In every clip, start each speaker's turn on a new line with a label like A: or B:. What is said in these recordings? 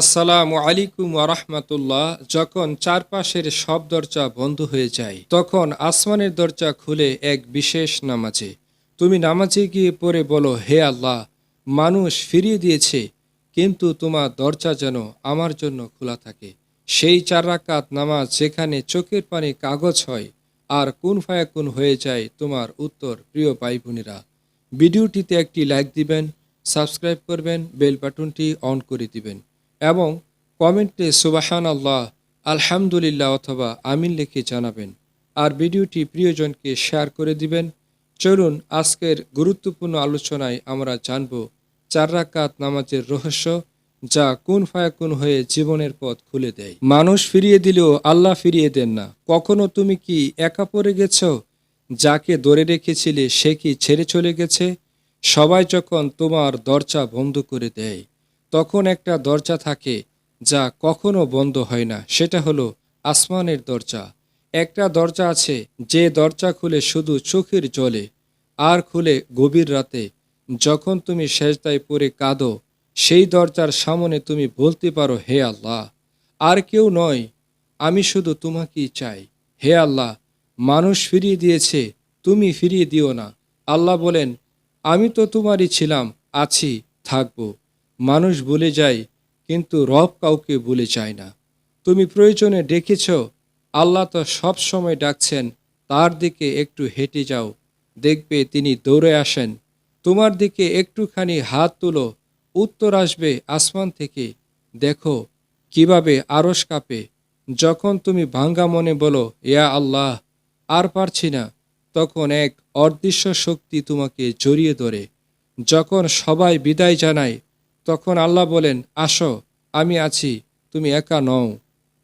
A: আসসালামু আলাইকুম আরহামতুল্লাহ যখন চারপাশের সব দরজা বন্ধ হয়ে যায়, তখন আসমানের দরজা খুলে এক বিশেষ নামাজে। তুমি নামাজে গিয়ে পড়ে বলো, হে আল্লাহ, মানুষ ফিরিয়ে দিয়েছে, কিন্তু তোমার দরজা যেন আমার জন্য খোলা থাকে। সেই চার রাকাত নামাজ যেখানে চোখের পানি কাগজ হয়, আর কোন ফায়াকুন হয়ে যায়, তোমার উত্তর প্রিয় ভাই বোনেরা ভিডিওটিতে একটি লাইক দিবেন, সাবস্ক্রাইব করবেন, বেল বাটনটি অন করে দিবেন। এবং কমেন্টে সুবাহান আল্লাহ আলহামদুলিল্লাহ অথবা আমিন লিখে জানাবেন। আর ভিডিওটি প্রিয়জনকে শেয়ার করে দিবেন। চলুন আজকের গুরুত্বপূর্ণ আলোচনায় আমরা জানব চার রাকাত নামাজের রহস্য, যা কোন ফায়াকুন হয়ে জীবনের পথ খুলে দেয়। মানুষ ফিরিয়ে দিলেও আল্লাহ ফিরিয়ে দেন না। কখনো তুমি কি একা পড়ে গেছো? যাকে ধরে রেখেছিলে সে কি ছেড়ে চলে গেছে? সবাই যখন তোমার দরজা বন্ধ করে দেয়। তখন একটা দরজা থাকে যা কখনো বন্ধ হয় না। সেটা হলো আসমানের দরজা। একটা দরজা আছে যে দরজা খুলে শুধু চোখের জলে, আর খুলে গভীর রাতে। যখন তুমি সেজদায় পড়ে কাঁদো, সেই দরজার সামনে তুমি বলতে পারো, হে আল্লাহ, আর কেউ নয়, আমি শুধু তোমাকেই চাই। হে আল্লাহ, মানুষ ফিরিয়ে দিয়েছে, তুমি ফিরিয়ে দিও না। আল্লাহ বলেন, আমি তো তোমারই ছিলাম, আছি, থাকব। মানুষ ভুলে যায়, কিন্তু রব কাউকে ভুলে যায় না। তুমি প্রয়োজনে ডেকেছ, আল্লাহ তো সব সময় ডাকছেন, তার দিকে একটু হেঁটে যাও। দেখবে তিনি দৌড়ে আসেন। তোমার দিকে একটুখানি হাত তুলো, উত্তর আসবে আসমান থেকে। দেখো, কীভাবে আরস কাঁপে। যখন তুমি ভাঙ্গা মনে বলো, ইয়া আল্লাহ, আর পারছি না, তখন এক অদৃশ্য শক্তি তোমাকে জড়িয়ে ধরে। যখন সবাই বিদায় জানায় তখন আল্লাহ বলেন, আসো, আমি আছি, তুমি একা নও।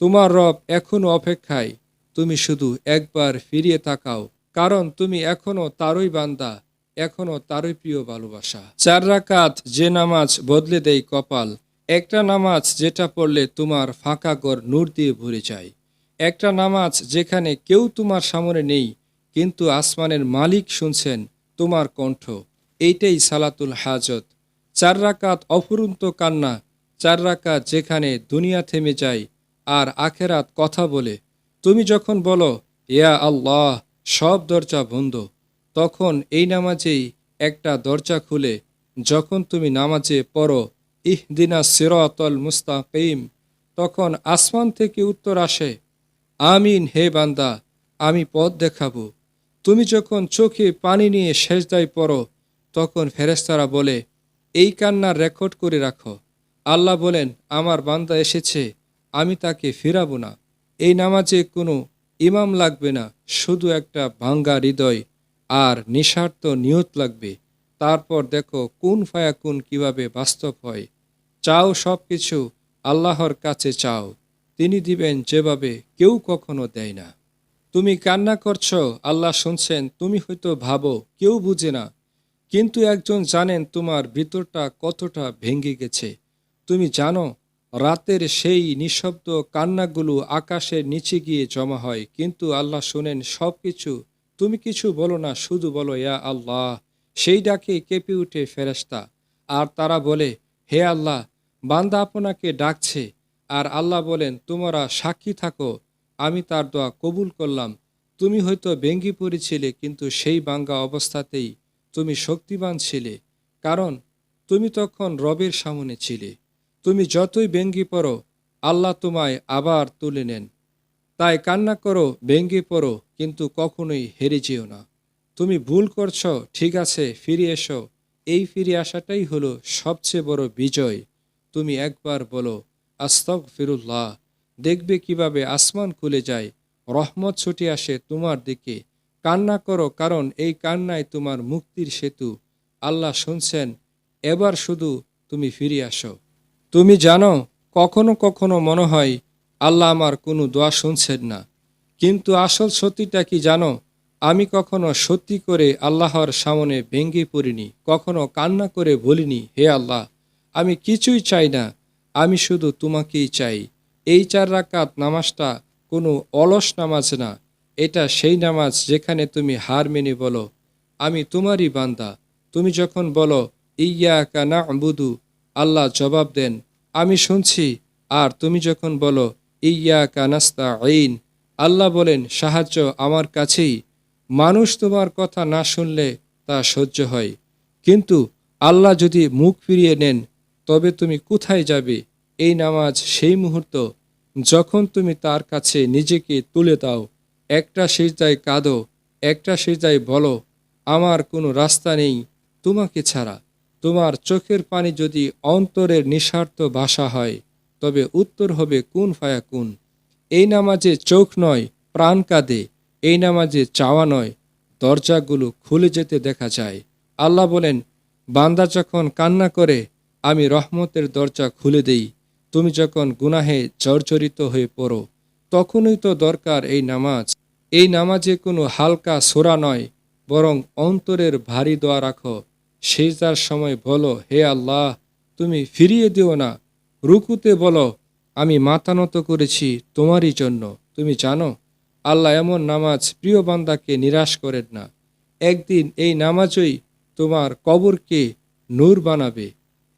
A: তোমার রব এখনও অপেক্ষায়। তুমি শুধু একবার ফিরিয়ে তাকাও, কারণ তুমি এখনও তারই বান্দা, এখনও তারই প্রিয় ভালোবাসা। চার রাকাত যে নামাজ বদলে দেয় কপাল, একটা নামাজ যেটা পড়লে তোমার ফাঁকা ঘর নূর দিয়ে ভরে যায়। একটা নামাজ যেখানে কেউ তোমার সামনে নেই, কিন্তু আসমানের মালিক শুনছেন তোমার কণ্ঠ। এইটাই সালাতুল হাজত। চার রাকাত অফুরন্ত কান্না, চার রাকাত যেখানে দুনিয়া থেমে যায় আর আখেরাত কথা বলে। তুমি যখন বলো, ইয়া আল্লাহ, সব দরজা বন্ধ, তখন এই নামাজেই একটা দরজা খুলে। যখন তুমি নামাজে পড়ো, ইহদিনা সিরাতল মুস্তাকিম, তখন আসমান থেকে উত্তর আসে, আমিন, হে বান্দা, আমি পথ দেখাবো। তুমি যখন চোখে পানি নিয়ে সেজদায় পড়ো, তখন ফেরেস্তারা বলে এই কান্নার রেকর্ড করে রাখো। আল্লাহ বলেন, আমার বান্দা এসেছে, আমি তাকে ফিরাবো না। এই নামাজে কোনো ইমাম লাগবে না, শুধু একটা ভাঙ্গা হৃদয় আর নিঃস্বার্থ নিয়ত লাগবে। তারপর দেখো কোন ফায়া কোন কীভাবে বাস্তব হয়। চাও সব কিছু আল্লাহর কাছে চাও। তিনি দিবেন যেভাবে কেউ কখনো দেয় না। তুমি কান্না করছ, আল্লাহ শুনছেন, তুমি হয়তো ভাবো কেউ বুঝে না। কিন্তু একজন জানেন তোমার ভিতরটা কতটা ভেঙে গেছে। তুমি জানো, রাতের সেই নিঃশব্দ কান্নাগুলো আকাশের নিচে গিয়ে জমা হয়, কিন্তু আল্লাহ শোনেন সব কিছু তুমি কিছু বলো না, শুধু বলো, ইয়া আল্লাহ। সেই ডাকে কেঁপে উঠে ফেরেস্তা আর তারা বলে, হে আল্লাহ, বান্দা আপনাকে ডাকছে। আর আল্লাহ বলেন, তোমরা সাক্ষী থাকো, আমি তার দোয়া কবুল করলাম। তুমি হয়তো ভেঙ্গি পড়েছিলে, কিন্তু সেই বাঙ্গা অবস্থাতেই তুমি শক্তিবান ছিলে, কারণ তুমি তখন রবের সামনে ছিলে। তুমি যতই ব্যঙ্গি পড়ো, আল্লাহ তোমায় আবার তুলে নেন। তাই কান্না করো ব্যঙ্গি পড়ো, কিন্তু কখনোই হেরে যেও না। তুমি ভুল করছ, ঠিক আছে, ফিরে এসো। এই ফিরে আসাটাই হলো সবচেয়ে বড় বিজয়। তুমি একবার বলো আস্তক ফিরুল্লাহ দেখবে কীভাবে আসমান খুলে যায়, রহমত ছুটে আসে তোমার দিকে। কান্না করো, কারণ এই কান্নায় তোমার মুক্তির সেতু। আল্লাহ শুনছেন, এবার শুধু তুমি ফিরে আসো। তুমি জানো, কখনো কখনো মনে হয়, আল্লাহ আমার কোনো দোয়া শুনছেন না। কিন্তু আসল সত্যিটা কি জানো? আমি কখনো সত্যি করে আল্লাহর সামনে ভেঙ্গে পড়িনি, কখনো কান্না করে বলিনি, হে আল্লাহ, আমি কিছুই চাই না, আমি শুধু তোমাকেই চাই। এই চার রাকাত নামাজটা কোনো অলস নামাজ না এটা সেই নামাজ যেখানে তুমি হার মেনে বলো, আমি তোমারই বান্দা। তুমি যখন বলো ইয়া কানা বুধু আল্লাহ জবাব দেন, আমি শুনছি। আর তুমি যখন বলো ইয়া কানাস্তা আইন আল্লাহ বলেন, সাহায্য আমার কাছেই। মানুষ তোমার কথা না শুনলে তা সহ্য হয়। কিন্তু আল্লাহ যদি মুখ ফিরিয়ে নেন, তবে তুমি কোথায় যাবে? এই নামাজ সেই মুহূর্ত, যখন তুমি তার কাছে নিজেকে তুলে দাও। একটা সিজদায় কাঁদো, একটা সিজদায় বলো, আমার কোনো রাস্তা নেই তোমাকে ছাড়া। তোমার চোখের পানি যদি অন্তরের নিঃস্বার্থ ভাষা হয়, তবে উত্তর হবে কোন ফায়া কোন। এই নামাজে চোখ নয়, প্রাণ কাঁদে। এই নামাজে চাওয়া নয়, দরজাগুলো খুলে যেতে দেখা যায়। আল্লাহ বলেন, বান্দা যখন কান্না করে, আমি রহমতের দরজা খুলে দেই। তুমি যখন গুনাহে জর্জরিত হয়ে পড়ো তখনই তো দরকার এই নামাজ। এই নামাজে কোনো হালকা সোরা নয়, বরং অন্তরের ভারী দোয়া রাখো। সেজদার সময় বলো, হে আল্লাহ, তুমি ফিরিয়ে দিও না। রুকুতে বলো, আমি মাথা নত করেছি তোমারই জন্য। তুমি জানো, আল্লাহ এমন নামাজ প্রিয় বান্দাকে নিরাশ করেন না। একদিন এই নামাজই তোমার কবরকে নূর বানাবে।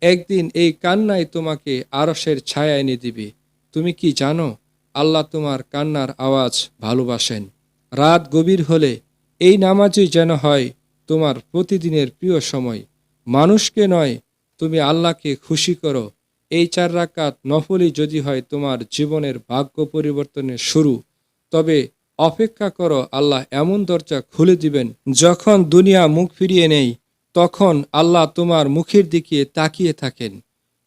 A: একদিন এই কান্নাই তোমাকে আরসের ছায়া এনে দিবে। তুমি কি জানো আল্লাহ তোমার কান্নার আওয়াজ ভালোবাসেন। রাত গভীর হলে এই নামাজই যেন হয় তোমার প্রতিদিনের প্রিয় সময়। মানুষকে নয়, তুমি আল্লাহকে খুশি করো। এই চার রাকাত নফলই যদি হয় তোমার জীবনের ভাগ্য পরিবর্তনের শুরু। তবে অপেক্ষা করো, আল্লাহ এমন দরজা খুলে দিবেন, যখন দুনিয়া মুখ ফিরিয়ে নেই, তখন আল্লাহ তোমার মুখের দিকে তাকিয়ে থাকেন।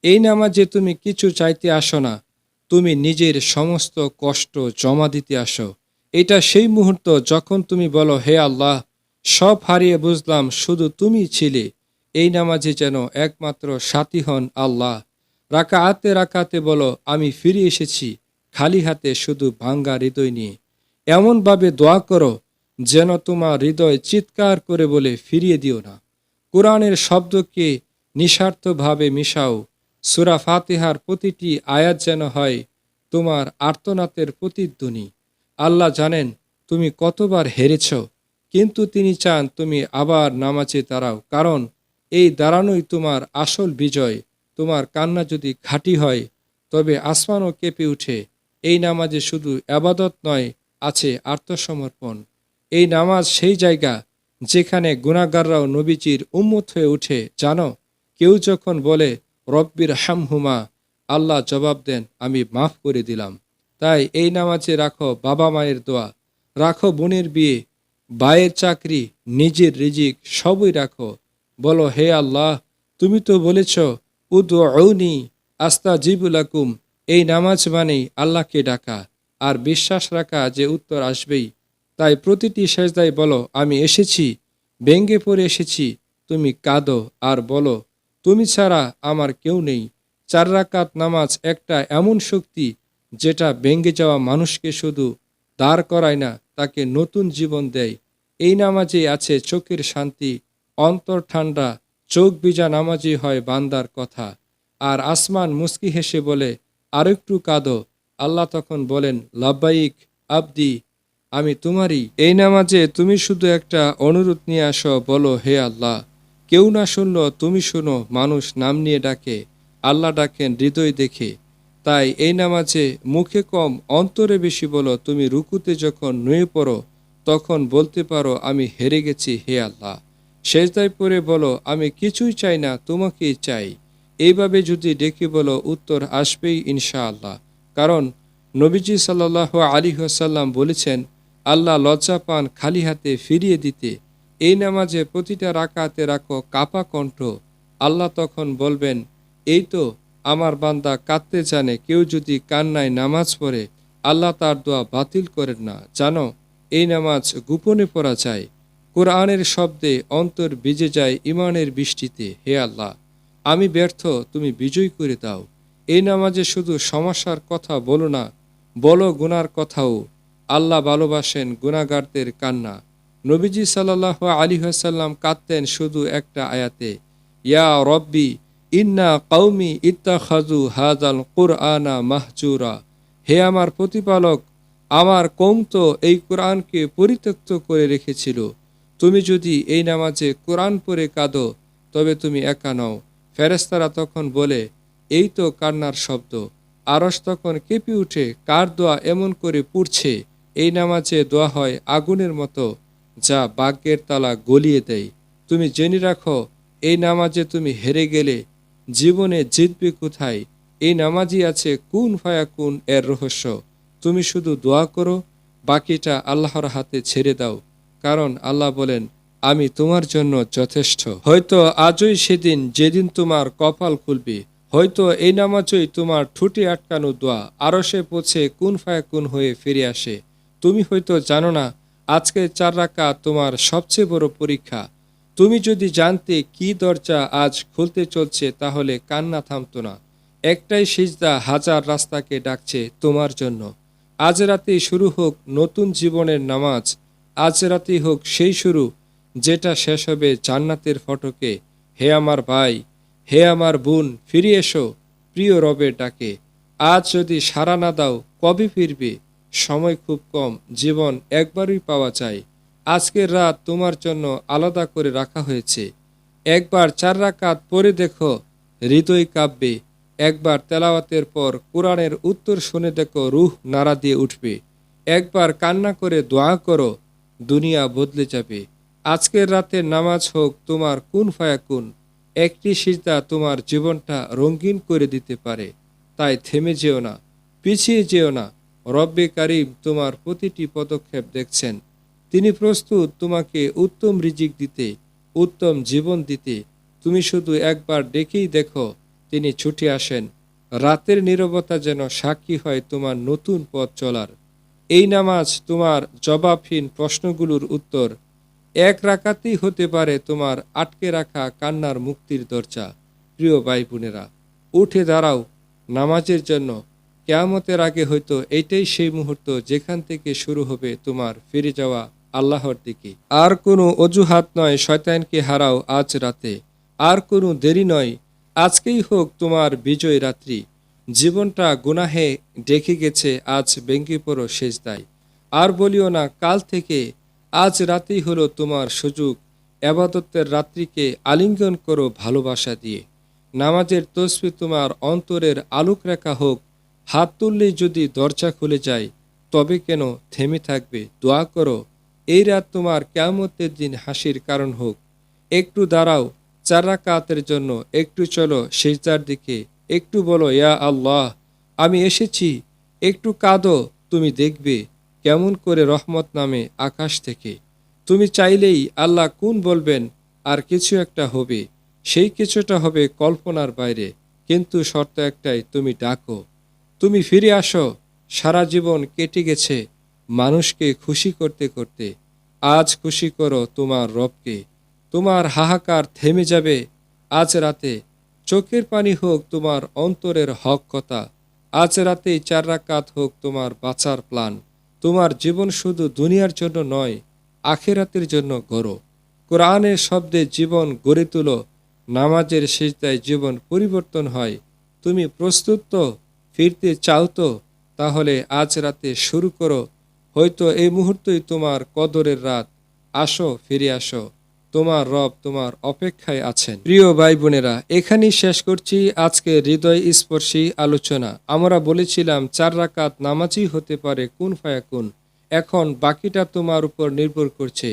A: এই নামাজে তুমি কিছু চাইতে আসো না। তুমি নিজের সমস্ত কষ্ট জমা দিতে আসো। এটা সেই মুহূর্ত যখন তুমি বলো, হে আল্লাহ, সব হারিয়ে বুঝলাম, শুধু তুমি ছিলে। এই নামাজে যেন একমাত্র সাথী হন আল্লাহ। রাকাতে রাকাতে বলো, আমি ফিরে এসেছি, খালি হাতে শুধু ভাঙ্গা হৃদয় নিয়ে। এমনভাবে দোয়া করো, যেন তোমার হৃদয় চিৎকার করে বলে ফিরিয়ে দিও না। কোরআনের শব্দকে নিঃস্বার্থভাবে মিশাও। সুরা ফাতিহার প্রতিটি আয়াত যেন হয় তোমার আর্তনাতের প্রতিধ্বনি। আল্লাহ জানেন, তুমি কতবার হেরেছ, কিন্তু তিনি চান তুমি আবার নামাজে দাঁড়াও, কারণ এই দাঁড়ানোই তোমার আসল বিজয়। তোমার কান্না যদি খাঁটি হয়, তবে আসমানও কেঁপে উঠে। এই নামাজে শুধু আবাদত নয়, আছে আত্মসমর্পণ। এই নামাজ সেই জায়গা যেখানে গুণাগাররাও নবীজির উম্মত হয়ে উঠে। জানো, কেউ যখন বলে রব্বির হামহুমা, আল্লাহ জবাব দেন, আমি মাফ করে দিলাম। তাই এই নামাজে রাখো বাবা মায়ের দোয়া, রাখো বোনের বিয়ে বায়ের চাকরি, নিজের রিজিক, সবই রাখো। বলো, হে আল্লাহ, তুমি তো বলেছ উদ্নি আস্তা জিবুলাকুম এই নামাজ মানেই আল্লাহকে ডাকা, আর বিশ্বাস রাখা যে উত্তর আসবেই। তাই প্রতিটি সেজদায় বলো, আমি এসেছি ব্যঙ্গে পড়ে এসেছি, তুমি কাঁদো, আর বলো তুমি ছাড়া আমার কেউ নেই। চার রাকাত নামাজ একটা এমন শক্তি যেটা ব্যঙ্গে যাওয়া মানুষকে শুধু দাঁড় করায় না, তাকে নতুন জীবন দেয়। এই নামাজে আছে চোখের শান্তি, অন্তর ঠান্ডা, চোখ বিজা নামাজই হয় বান্দার কথা। আর আসমান মুস্কি হেসে বলে, আরেকটু কাঁদো। আল্লাহ তখন বলেন, লাব্বাইক, আবদি, আমি তোমারই। এই নামাজে তুমি শুধু একটা অনুরোধ নিয়ে আসো, বলো, হে আল্লাহ। কেউ না শুনল, তুমি শুনো, মানুষ নাম নিয়ে ডাকে, আল্লাহ ডাকেন হৃদয় দেখে। তাই এই নামাজে মুখে কম, অন্তরে বেশি বলো, তুমি রুকুতে যখন নুয়ে পড়ো, তখন বলতে পারো, আমি হেরে গেছি, হে আল্লাহ। সেজদায় পরে বলো, আমি কিছুই চাই না, তোমাকেই চাই। এইভাবে যদি ডেকে বলো, উত্তর আসবেই ইনশাআল্লাহ। কারণ নবীজি সাল্লাহ আলী হাসাল্লাম বলেছেন, আল্লাহ লজ্জা পান খালি হাতে ফিরিয়ে দিতে। এই নামাজে প্রতিটা রাকাতে রাখো কাপা কণ্ঠ। আল্লাহ তখন বলবেন, এই তো আমার বান্দা কাঁদতে জানে, কেউ যদি কান্নায় নামাজ পড়ে, আল্লাহ তার দোয়া বাতিল করেন না। জানো, এই নামাজ গোপনে পড়া যায়। কোরআনের শব্দে অন্তর ভিজে যায় ইমানের বৃষ্টিতে, হে আল্লাহ। আমি ব্যর্থ, তুমি বিজয় করে দাও। এই নামাজে শুধু সমস্যার কথা বলো না, বলো গুনার কথাও। আল্লাহ ভালোবাসেন গুনাগারদের কান্না। নবীজি সাল্লাহ আলী হাসাল্লাম কাঁদতেন শুধু একটা আয়াতে, ইয়া রব্বি, ইন্না কৌমি ইত্তাখাজু হাজাল কুরআনা মাহজুরা। হে আমার প্রতিপালক, আমার কৌম তো এই কোরআনকে পরিত্যক্ত করে রেখেছিল। তুমি যদি এই নামাজে কোরআন পরে কাঁদো, তবে তুমি একা নও। ফেরেস্তারা তখন বলে, এই তো কান্নার শব্দ। আরস তখন কেঁপে উঠে, কার দোয়া এমন করে পুড়ছে? এই নামাজে দোয়া হয় আগুনের মতো। যা বাগ্যের তালা গলিয়ে দেয়। তুমি জেনে রাখো, এই নামাজে তুমি হেরে গেলে জীবনে জিতবে কোথায়? এই নামাজই আছে কোন ফায়া কোন এর রহস্য। তুমি শুধু দোয়া করো, বাকিটা আল্লাহর হাতে ছেড়ে দাও, কারণ আল্লাহ বলেন, আমি তোমার জন্য যথেষ্ট। হয়তো আজই সেদিন যেদিন তোমার কপাল খুলবে, হয়তো এই নামাজই তোমার ঠুটি আটকানো দোয়া, আরও সে পৌঁছে কোন ফায়া কোন হয়ে ফিরে আসে। তুমি হয়তো জানো না আজকে চার রাকা তোমার সবচেয়ে বড় পরীক্ষা। তুমি যদি জানতে কি দরজা আজ খুলতে চলছে, তাহলে কান্না থামতো না। একটাই সিজদা হাজার রাস্তাকে ডাকছে তোমার জন্য। আজ রাতেই শুরু হোক নতুন জীবনের নামাজ। আজ রাতেই হোক সেই শুরু, যেটা শেষ হবে জান্নাতের ফটকে। হে আমার ভাই, হে আমার বোন, ফিরে এসো, প্রিয় রবের ডাকে। আজ যদি সাড়া না দাও, কবে ফিরবে? সময় খুব কম, জীবন একবারই পাওয়া যায় আজকের রাত তোমার জন্য আলাদা করে রাখা হয়েছে। একবার চার রাকাত পরে দেখো, হৃদয় কাঁপবে। একবার তেলাওয়াতের পর কোরআনের উত্তর শুনে দেখো, রুহ নাড়া দিয়ে উঠবে। একবার কান্না করে দোয়া করো, দুনিয়া বদলে যাবে। আজকের রাতে নামাজ হোক তোমার কোন ফায়া কোন, একটি সিজদা তোমার জীবনটা রঙিন করে দিতে পারে। তাই থেমে যেও না, পিছিয়ে যেও না। রব্বে কারিম তোমার প্রতিটি পদক্ষেপ দেখছেন। তিনি প্রস্তুত তোমাকে উত্তম রিজিক দিতে, উত্তম জীবন দিতে। তুমি শুধু একবার ডেকেই দেখো, তিনি ছুটে আসেন। রাতের নীরবতা যেন সাক্ষী হয় তোমার নতুন পথ চলার। এই নামাজ তোমার জবাবহীন প্রশ্নগুলোর উত্তর। এক রাকাতেই হতে পারে তোমার আটকে রাখা কান্নার মুক্তির দরজা। প্রিয় ভাই বোনেরা, উঠে দাঁড়াও, নামাজের জন্য কেয়ামতের আগে হয়তো এটাই সেই মুহূর্ত যেখান থেকে শুরু হবে তোমার ফিরে যাওয়া আল্লাহর দিকে। আর কোনো অজুহাত নয়, শয়তানকে হারাও আজ রাতে। আর কোনো দেরি নয়, আজকেই হোক তোমার বিজয় রাত্রি। জীবনটা গুনাহে ডেকে গেছে, আজ ভেঙ্গে পড়ো শেষদায় আর বলিও না, কাল থেকে আজ রাতেই হলো তোমার সুযোগ। আবাদতের রাত্রিকে আলিঙ্গন করো ভালোবাসা দিয়ে। নামাজের তসবি তোমার অন্তরের আলোক রেখা হোক হাত তুললেই যদি দরজা খুলে যায়, তবে কেন থেমে থাকবে? দোয়া করো। এই রাত তোমার কেয়ামতের দিন হাসির কারণ হোক। একটু দাঁড়াও, চার রাকাতের জন্য একটু চলো সেজদার দিকে। একটু বলো, ইয়া আল্লাহ, আমি এসেছি। একটু কাঁদো, তুমি দেখবে কেমন করে রহমত নামে আকাশ থেকে। তুমি চাইলেই আল্লাহ কোন বলবেন, আর কিছু একটা হবে। সেই কিছুটা হবে কল্পনার বাইরে। কিন্তু শর্ত একটাই, তুমি ডাকো। তুমি ফিরে আসো। সারা জীবন কেটে গেছে মানুষকে খুশি করতে করতে। আজ খুশি করো তোমার রবকে। তোমার হাহাকার থেমে যাবে। আজ রাতে চোখের পানি হোক তোমার অন্তরের হক কথা। আজ রাতেই চার রাকাত হোক তোমার বাঁচার প্লান তোমার জীবন শুধু দুনিয়ার জন্য নয়, আখেরাতের জন্য গড়ো। কোরআনের শব্দে জীবন গড়ে তুলো। নামাজের শেষদায় জীবন পরিবর্তন হয়। তুমি প্রস্তুত তো? ফিরতে চাও তো? তাহলে আজ রাতে শুরু করো। হয়তো এই মুহূর্তই তোমার কদরের রাত। আসো, ফিরে আসো। তোমার রব তোমার অপেক্ষায় আছেন। প্রিয় ভাই বোনেরা এখানেই শেষ করছি আজকে হৃদয় স্পর্শী আলোচনা। আমরা বলেছিলাম, চার রাকাত নামাজই হতে পারে কোন ফায়া কোন এখন বাকিটা তোমার উপর নির্ভর করছে।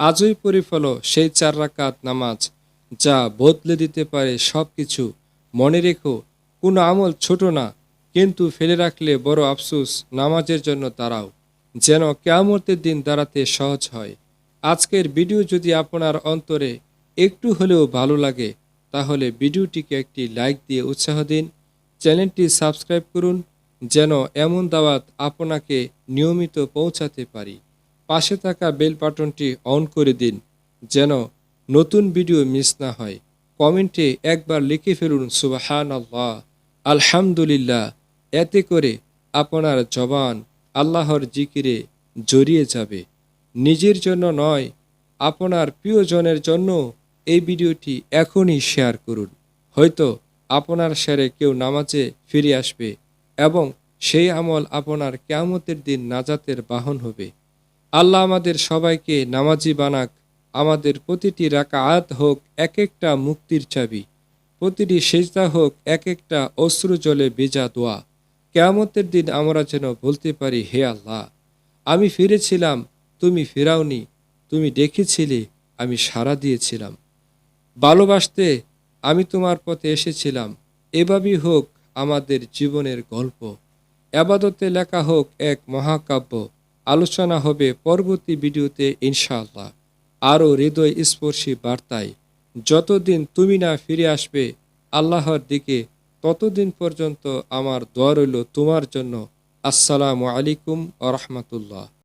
A: আজই পড়ে ফেলো সেই চার রাকাত নামাজ, যা বদলে দিতে পারে সব কিছু মনে রেখো, কোনো আমল ছোট না। কিন্তু ফেলে রাখলে বড় আফসোস নামাজের জন্য দাঁড়াও যেন কেয়ামতের দিন দাঁড়াতে সহজ হয়। আজকের ভিডিও যদি আপনার অন্তরে একটু হলেও ভালো লাগে, তাহলে ভিডিওটিকে একটি লাইক দিয়ে উৎসাহ দিন। চ্যানেলটি সাবস্ক্রাইব করুন, যেন এমন দাওয়াত আপনাকে নিয়মিত পৌঁছাতে পারি। পাশে থাকা বেল বাটনটি অন করে দিন, যেন নতুন ভিডিও মিস না হয়। কমেন্টে একবার লিখে ফেলুন সুবাহান আল্লাহ আলহামদুলিল্লাহ। এতে করে আপনার জবান আল্লাহর জিকিরে জড়িয়ে যাবে। নিজের জন্য নয়, আপনার প্রিয়জনের জন্য এই ভিডিওটি এখনই শেয়ার করুন। হয়তো আপনার শেয়ারে কেউ নামাজে ফিরে আসবে এবং সেই আমল আপনার কেয়ামতের দিন নাজাতের বাহন হবে। আল্লাহ আমাদের সবাইকে নামাজি বানাক। আমাদের প্রতিটি রাকাত হোক এক একটা মুক্তির চাবি, প্রতিটি সেজদা হোক এক একটা অশ্রু জলে ভেজা দোয়া। কেয়ামতের দিন আমরা যেন বলতে পারি, হে আল্লাহ, আমি ফিরেছিলাম, তুমি ফেরাওনি, তুমি ডেকেছিলে আমি সাড়া দিয়েছিলাম। ভালোবাসতে আমি তোমার পথে এসেছিলাম, এভাবেই হোক আমাদের জীবনের গল্প। আবাদতে লেখা হোক এক মহাকাব্য, আলোচনা হবে পরবর্তী ভিডিওতে ইনশাআল্লাহ। আরও হৃদয় স্পর্শী বার্তায়, যতদিন তুমি না ফিরে আসবে, আল্লাহর দিকে ততদিন পর্যন্ত আমার দোয়া রইল তোমার জন্য। আসসালামু আলাইকুম আ রহমতুল্লাহ।